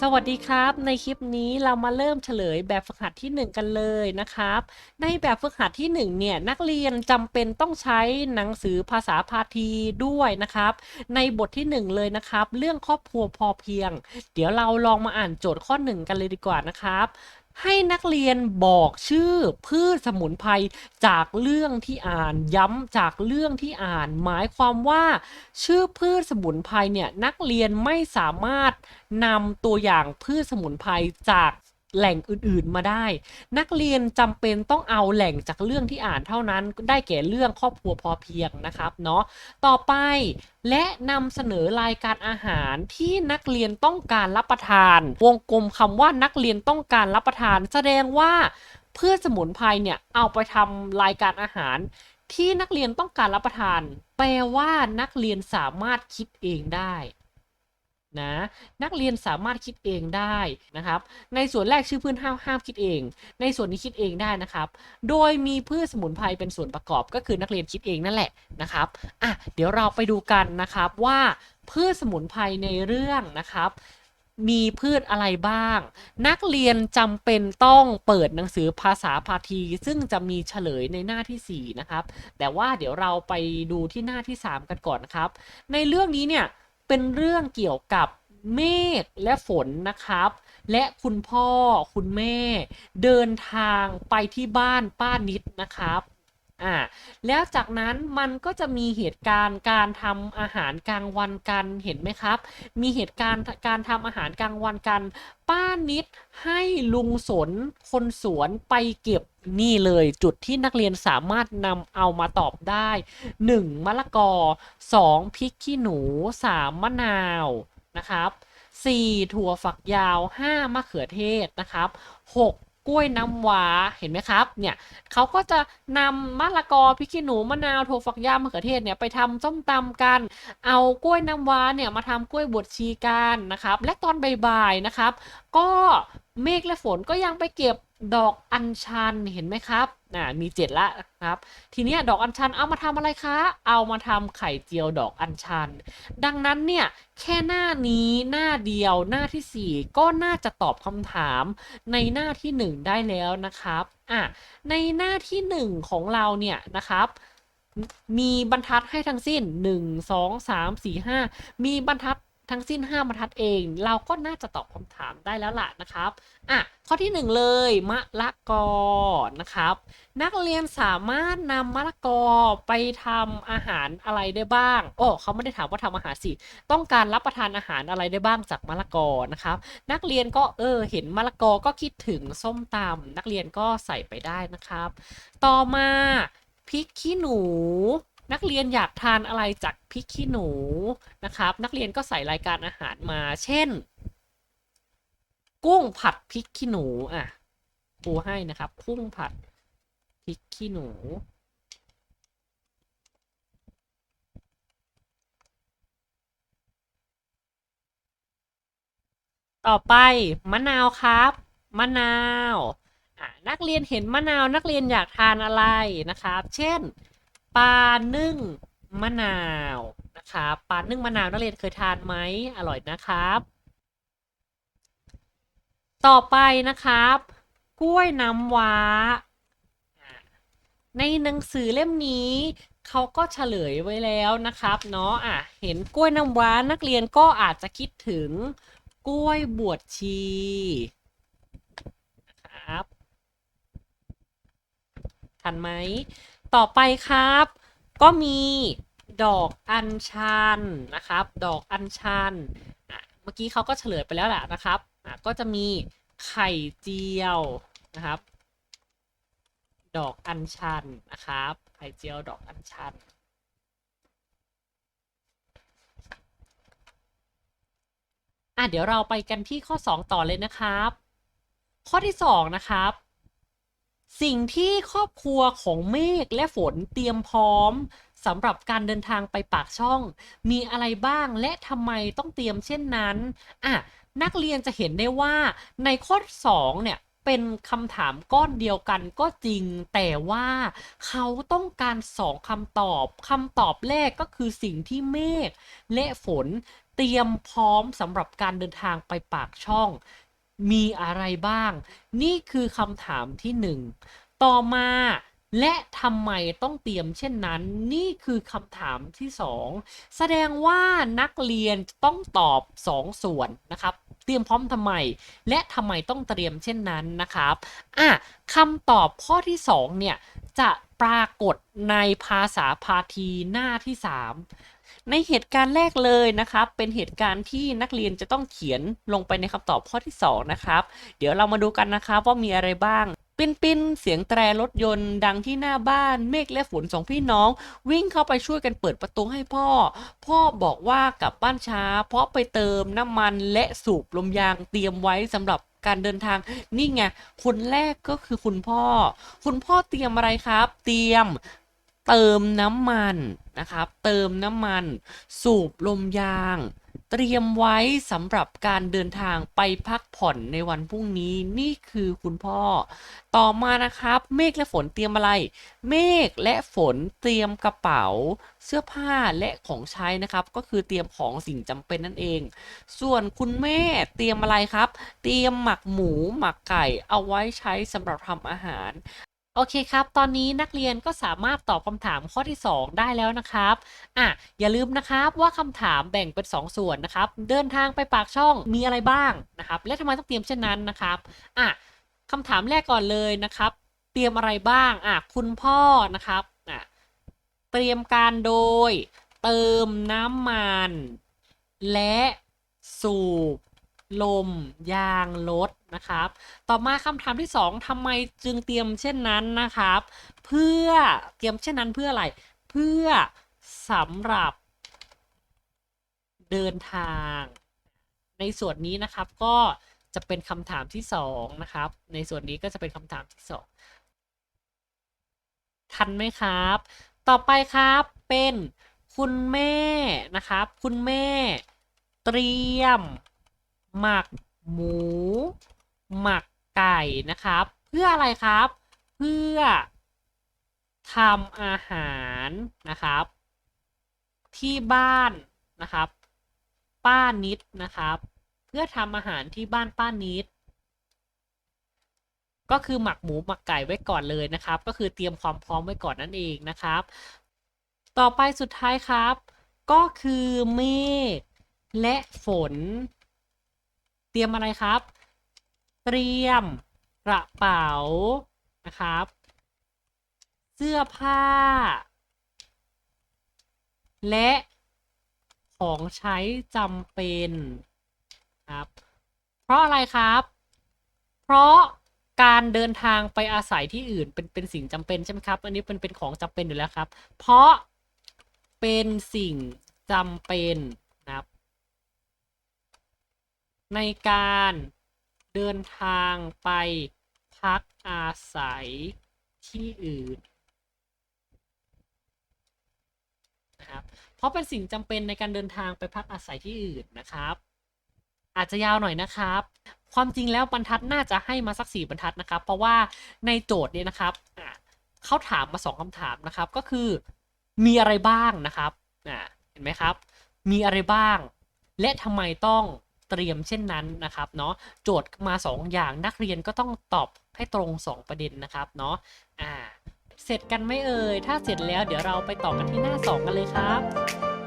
สวัสดีครับ ในคลิปนี้เรามาเริ่มเฉลยแบบฝึกหัดที่ 1 กันเลยนะครับ ในแบบฝึกหัดที่ 1 เนี่ยนักเรียนจำเป็นต้องใช้หนังสือภาษาพาทีด้วยนะครับ ในบทที่ 1 เลยนะครับ เรื่องครอบครัวพอเพียง เดี๋ยวเราลองมาอ่านโจทย์ข้อ 1 กันเลยดีกว่านะครับ ให้นักเรียนบอกชื่อพืชสมุนไพรจากเรื่องที่อ่านย้ำจากเรื่องที่อ่าน หมายความว่า ชื่อพืชสมุนไพรเนี่ยนักเรียนไม่สามารถนำตัวอย่างพืชสมุนไพรจาก แหล่งอื่นๆมาได้ นักเรียนจำเป็นต้องเอาแหล่งจากเรื่องที่อ่านเท่านั้นได้แก่เรื่องครอบครัวพอเพียงนะครับเนาะต่อไปและนำเสนอรายการอาหารที่นักเรียนต้องการรับประทาน วงกลมคำว่านักเรียนต้องการรับประทาน แสดงว่าเพืชสมุนไพรเนี่ยเอาไปทำรายการอาหาร ที่นักเรียนต้องการรับประทาน แปลว่านักเรียนสามารถคิดเองได้ นะนักเรียนสามารถคิดเองได้นะครับในส่วนแรกชื่อพืชห้ามห้ามคิดเอง ในส่วนนี้คิดเองได้นะครับ โดยมีพืชสมุนไพรเป็นส่วนประกอบก็คือนักเรียนคิดเองนั่นแหละนะครับอะเดี๋ยวเราไปดูกันนะครับว่าพืชสมุนไพรในเรื่องนะครับมีพืชอะไรบ้าง นักเรียนจำเป็นต้องเปิดหนังสือภาษาพาที ซึ่งจะมีเฉลยในหน้าที่ 4 นะครับ แต่ว่าเดี๋ยวเราไปดูที่หน้าที่ 3 กันก่อนนะครับ ในเรื่องนี้เนี่ย เป็นเรื่องเกี่ยวกับเมฆและฝนนะครับ และคุณพ่อคุณแม่ เดินทางไปที่บ้านป้านิดนะครับ อ่าแล้วจากนั้นมันก็จะมีเหตุการณ์การทำอาหารกลางวันกันเห็นไหมครับ มีเหตุการณ์การทำอาหารกลางวันกัน ป้านิดให้ลุงสนคนสวนไปเก็บนี่เลยจุดที่นักเรียนสามารถนำเอามาตอบได้ 1. มะละกอ 2. พริกขี้หนู 3. มะนาวนะครับ 4. ถั่วฝักยาว 5. มะเขือเทศนะครับ 6. กล้วยน้ำว้าเห็นไหมครับเนี่ยเขาก็จะนำมะละกอพริกขี้หนูมะนาวถั่วฝักยาวมะเขือเทศเนี่ยไปทำส้มตำกัน เอากล้วยน้ำว้าเนี่ยมาทำกล้วยบวชชีกันนะครับ และตอนบ่ายๆนะครับ ก็เมฆและฝนก็ยังไปเก็บดอกอัญชันเห็นไหมครับ น่ะมีเจ็ดละครับ ทีนี้ดอกอัญชันเอามาทำอะไรคะ เอามาทำไข่เจียวดอกอัญชัน ดังนั้นเนี่ยแค่หน้านี้หน้าเดียวหน้าที่ 4 ก็น่าจะตอบคำถามในหน้าที่ 1 ได้แล้วนะครับอะในหน้าที่ 1 ของเราเนี่ยนะครับมีบรรทัดให้ทั้งสิ้น 1 2 3 4 5 มีบรรทัด ทั้งสิ้น 5 บรรทัดเอง เราก็น่าจะตอบคำถามได้แล้วล่ะนะครับอะข้อที่ 1 เลยมะละกอนะครับ นักเรียนสามารถนำมะละกอไปทำอาหารอะไรได้บ้างโอ้เขาไม่ได้ถามว่าทำอาหารสิ ต้องการรับประทานอาหารอะไรได้บ้างจากมะละกอนะครับ นักเรียนก็เออเห็นมะละกอก็คิดถึงส้มตำนักเรียนก็ใส่ไปได้นะครับ ต่อมาพริกขี้หนู นักเรียนอยากทานอะไรจากพริกขี้หนูนะครับ นักเรียนก็ใส่รายการอาหารมา เช่น กุ้งผัดพริกขี้หนูอะครูให้นะครับ กุ้งผัดพริกขี้หนูต่อไปมะนาวครับมะนาวนักเรียนเห็นมะนาวนักเรียนอยากทานอะไรนะครับ เช่น ปลานึ่งมะนาวนะครับปลานึ่งมะนาวนักเรียนเคยทานไหมอร่อยนะครับ ต่อไปนะครับ กล้วยน้ำว้า ในหนังสือเล่มนี้เขาก็เฉลยไว้แล้วนะครับเนาะอะเห็นกล้วยน้ำว้านักเรียนก็อาจจะคิดถึงกล้วยบวชชีนะครับทันไหม ต่อไปครับ ก็มีดอกอัญชันนะครับ ดอกอัญชันเมื่อกี้เขาก็เฉลยไปแล้วแหละนะครับก็จะมีไข่เจียวนะครับ ดอกอัญชันนะครับ ไข่เจียวดอกอัญชันอะเดี๋ยวเราไปกันที่ข้อ 2 ต่อเลยนะครับ ข้อที่ 2 นะครับ สิ่งที่ครอบครัวของเมฆและฝนเตรียมพร้อมสำหรับการเดินทางไปปากช่อง มีอะไรบ้างและทำไมต้องเตรียมเช่นนั้นอะนักเรียนจะเห็นได้ว่าในข้อ2เนี่ยเป็นคำถามก้อนเดียวกันก็จริง แต่ว่าเขาต้องการสองคำตอบคำตอบแรกก็คือสิ่งที่เมฆและฝนเเตรียมพร้อมสำหรับการเดินทางไปปากช่อง มีอะไรบ้าง นี่คือคำถามที่หนึ่งต่อมาและทำไมต้องเตรียมเช่นนั้น นี่คือคำถามที่สองแสดงว่านักเรียนต้องตอบสองส่วนนะครับ เตรียมพร้อมทำไม และทำไมต้องเตรียมเช่นนั้นนะครับอะคำตอบข้อที่สองเนี่ย จะปรากฏในภาษาพาทีหน้าที่ 3 ในเหตุการณ์แรกเลยนะครับ เป็นเหตุการณ์ที่นักเรียนจะต้องเขียนลงไปในคำตอบข้อที่ 2 นะครับ เดี๋ยวเรามาดูกันนะครับว่ามีอะไรบ้างปิ้นปิ้นเสียงแตรรถยนต์ดังที่หน้าบ้าน เมฆและฝนสองพี่น้อง วิ่งเข้าไปช่วยกันเปิดประตูให้พ่อ พ่อบอกว่ากลับบ้านช้า เพราะไปเติมน้ำมันและสูบลมยางเตรียมไว้สำหรับการเดินทางนี่ไงคนแรกก็คือคุณพ่อ คุณพ่อเตรียมอะไรครับ เตรียม เติมน้ำมันนะครับ เติมน้ำมันสูบลมยาง เตรียมไว้สำหรับการเดินทางไปพักผ่อนในวันพรุ่งนี้นี่คือคุณพ่อ ต่อมานะครับ เมฆและฝนเตรียมอะไร เมฆและฝนเตรียมกระเป๋า เสื้อผ้าและของใช้นะครับ ก็คือเตรียมของสิ่งจำเป็นนั่นเอง ส่วนคุณแม่เตรียมอะไรครับ เตรียมหมักหมูหมักไก่เอาไว้ใช้สำหรับทำอาหาร โอเคครับ ตอนนี้นักเรียนก็สามารถตอบคำถามข้อที่ 2 ได้แล้วนะครับ อะ อย่าลืมนะครับว่าคำถามแบ่งเป็น 2 ส่วนนะครับ เดินทางไปปากช่องมีอะไรบ้างนะครับ และทำไมต้องเตรียมเช่นนั้นนะครับ อะคำถามแรกก่อนเลยนะครับ เตรียมอะไรบ้าง อะ คุณพ่อนะครับ อะ เตรียมการโดย เติมน้ำมัน และสูบ ลม ยางรถนะครับ ต่อมาคำถามที่ 2ทำไมจึงเตรียมเช่นนั้นนะครับ เพื่อเตรียมเช่นนั้นเพื่ออะไร เพื่อสำหรับเดินทาง ในส่วนนี้นะครับก็จะเป็นคำถามที่สองนะครับ ในส่วนนี้ก็จะเป็นคำถามที่สองทันไหมครับ ต่อไปครับเป็นคุณแม่นะครับ คุณแม่เตรียม หมักหมู หมักไก่นะครับ เพื่ออะไรครับ เพื่อทำอาหารนะครับ ที่บ้านนะครับ ป้านิดนะครับ เพื่อทำอาหารที่บ้านป้านิด ก็คือหมักหมูหมักไก่ไว้ก่อนเลยนะครับ ก็คือเตรียมความพร้อมไว้ก่อนนั่นเองนะครับ ต่อไปสุดท้ายครับ ก็คือเมฆและฝน เตรียมอะไรครับ เตรียมกระเป๋านะครับ เสื้อผ้า และของใช้จำเป็นครับ เพราะอะไรครับ เพราะการเดินทางไปอาศัยที่อื่นเป็นเป็นสิ่งจำเป็นใช่ไหมครับ อันนี้เป็นเป็นของจำเป็นอยู่แล้วครับ เพราะเป็นสิ่งจำเป็น ในการเดินทางไปพักอาศัยที่อื่นนะครับเพราะเป็นสิ่งจำเป็นในการเดินทางไปพักอาศัยที่อื่นนะครับ อาจจะยาวหน่อยนะครับ ความจริงแล้วบรรทัดน่าจะให้มาสักสี่บรรทัดนะครับ เพราะว่าในโจทย์เนี่ยนะครับเขาถามมาสองคำถามนะครับ ก็คือมีอะไรบ้างนะครับเห็นไหมครับ มีอะไรบ้าง และทำไมต้อง เตรียมเช่นนั้นนะครับเนาะโจทย์มาสองอย่างนักเรียนก็ต้องตอบให้ตรงสองประเด็นนะครับเนาะอ่าเสร็จกันไหม่เอ่ยถ้าเสร็จแล้วเดี๋ยวเราไปต่อกันที่หน้า 2 กันเลยครับ